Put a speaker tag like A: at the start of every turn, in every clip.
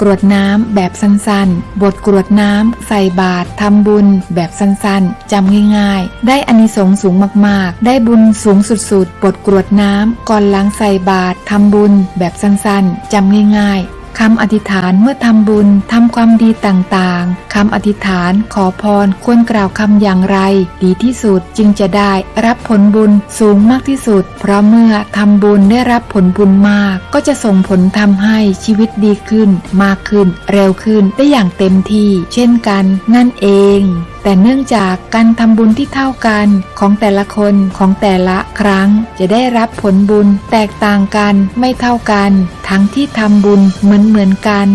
A: กรวดน้ำแบบสั้นๆ บทกรวดน้ำใส่บาตรทำบุญแบบสั้นๆจำง่ายๆ ได้อานิสงส์สูงมากๆ ได้บุญสูงสุดๆ บทกรวดน้ำก่อนล้างใส่บาตรทำบุญแบบสั้นๆจำง่ายๆ คำอธิษฐานเมื่อทำบุญทำความดีต่างๆ คำอธิษฐานขอพรควรกล่าวคำอย่างไร ดีที่สุดจึงจะได้รับผลบุญสูงมากที่สุด เพราะเมื่อทำบุญได้รับผลบุญมาก ก็จะส่งผลทำให้ชีวิตดีขึ้น มากขึ้น เร็วขึ้นได้อย่างเต็มที่ เช่นกัน นั่นเองแต่เนื่องจากการทำบุญที่เท่ากันของแต่ละคนของแต่ละครั้ง จะได้รับผลบุญแตกต่างกันไม่เท่ากัน ทั้งที่ทำบุญเหมือนเหมือนๆกัน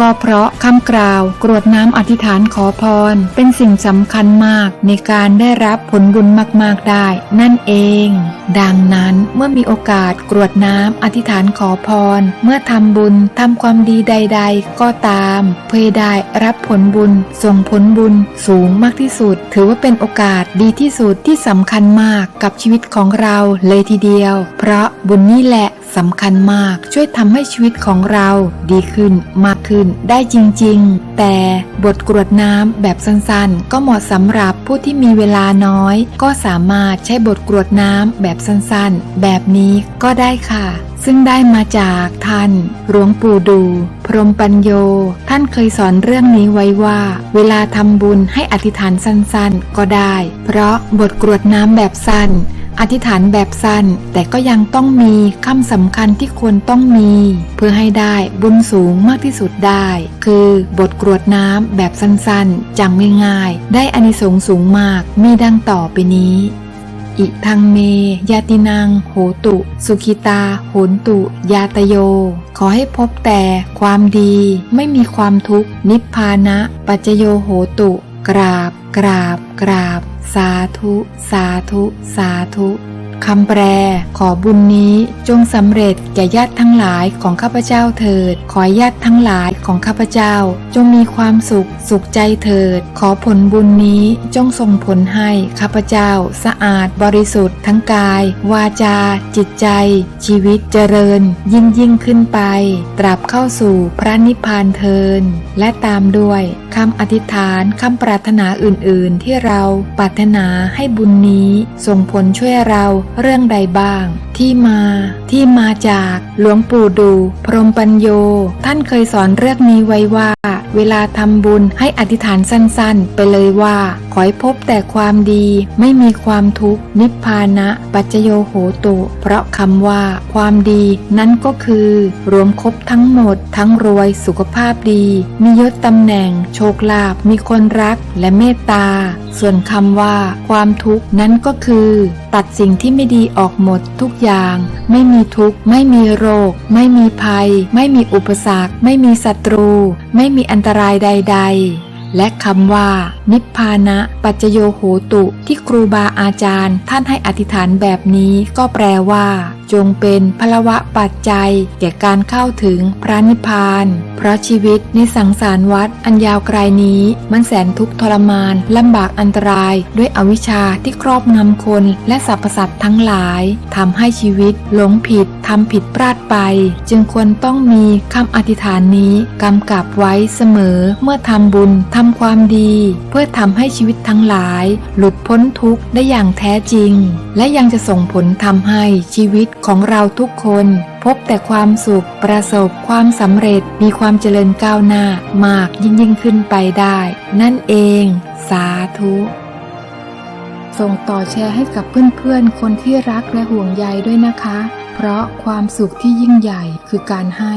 A: ก็เพราะคำกล่าวกรวดน้ำอธิษฐานขอพร เป็นสิ่งสำคัญมากในการได้รับผลบุญมากๆได้ นั่นเอง ดังนั้นเมื่อมีโอกาสกรวดน้ำอธิษฐานขอพร เมื่อทำบุญทำความดีใด ๆ ก็ตาม เพื่อได้รับผลบุญ ส่งผลบุญสูงมากที่สุด ถือว่าเป็นโอกาสดีที่สุดที่สำคัญมากกับชีวิตของเราเลยทีเดียว เพราะบุญนี่แหละสำคัญมากช่วยทำให้ชีวิตของเราดีขึ้นมาก ขึ้นได้จริง ๆ แต่บทกรวดน้ำแบบสั้นๆ ก็เหมาะสำหรับผู้ที่มีเวลาน้อย ก็สามารถใช้บทกรวดน้ำแบบสั้นๆ แบบนี้ก็ได้ค่ะซึ่งได้มาจากท่านหลวงปู่ดู พรหมปัญโย ท่านเคยสอนเรื่องนี้ไว้ว่า เวลาทำบุญให้อธิษฐานสั้นๆ ก็ได้ เพราะบทกรวดน้ำแบบสั้น อธิษฐานแบบสั้น แต่ก็ยังต้องมีคำสำคัญที่ควรต้องมี เพื่อให้ได้บุญสูงมากที่สุดได้ คือบทกรวดน้ำแบบสั้นๆจำง่ายๆ ได้อานิสงส์สูงมากมีดังต่อไปนี้ อิทังเม ยาตินัง โหตุ สุขิตา โหนตุ ยาตโย ขอให้พบแต่ความดี ไม่มีความทุกข์ นิพพานะ ปัจจโยโหตุ กราบ กราบ กราบ สาธุ สาธุ สาธุ คำแปลขอบุญนี้จงสำเร็จแก่ญาติทั้งหลายของข้าพเจ้าเถิด ขอญาติทั้งหลายของข้าพเจ้า จงมีความสุขสุขใจเถิด ขอผลบุญนี้จงส่งผลให้ข้าพเจ้า สะอาดบริสุทธิ์ทั้งกาย วาจา จิตใจ ชีวิตเจริญ ยิ่งยิ่งขึ้นไป ตราบเข้าสู่พระนิพพานเทิน และตามด้วยคำอธิษฐานคำปรารถนาอื่น ๆ ที่เราปรารถนาให้บุญนี้ส่งผลช่วยเราเรื่องใดบ้าง ที่มาที่มาจากหลวงปู่ดู พรหมปัญโย ท่านเคยสอนเรื่องนี้ไว้ว่า เวลาทำบุญให้อธิษฐานสั้นๆ ไปเลยว่า ขอให้พบแต่ความดีไม่มีความทุกข์ นิพพานะ ปัจโยโหตุ เพราะคำว่า ความดีนั่นก็คือ รวมครบทั้งหมด ทั้งรวยสุขภาพดี มียศตำแหน่ง โชคลาภมีคนรักและเมตตา ส่วนคำว่า ความทุกข์นั้นก็คือ ตัดสิ่งที่ไม่ดีออกหมดทุกอย่างไม่มีทุกข์ ไม่มีโรค ไม่มีภัย ไม่มีอุปสรรค ไม่มีศัตรู ไม่มีอันตรายใด ๆ และคำว่า นิพพานะ ปัจโยโหตุ ที่ครูบาอาจารย์ ท่านให้อธิษฐานแบบนี้ก็แปลว่า จงเป็นพลวะปัจจัย แก่การเข้าถึงพระนิพพาน เพราะชีวิตในสังสารวัฏอันยาวไกลนี้ มันแสนทุกข์ทรมานลำบากอันตราย ด้วยอวิชชาที่ครอบงำคน และสรรพสัตว์ทั้งหลายทำให้ชีวิตหลงผิดทำผิดพลาดไป จึงควรต้องมีคำอธิษฐานนี้กำกับไว้เสมอเมื่อทำบุญทำความดีเพื่อทำให้ชีวิตทั้งหลาย หลุดพ้นทุกข์ได้อย่างแท้จริง และยังจะส่งผลทำให้ชีวิตของเราทุกคน พบแต่ความสุข ประสบความสำเร็จมีความเจริญก้าวหน้ามากยิ่งยิ่งขึ้นไปได้ นั่นเอง สาธุส่งต่อแชร์ให้กับเพื่อนๆ คนที่รักและห่วงใยด้วยนะคะ เพราะความสุขที่ยิ่งใหญ่คือการให้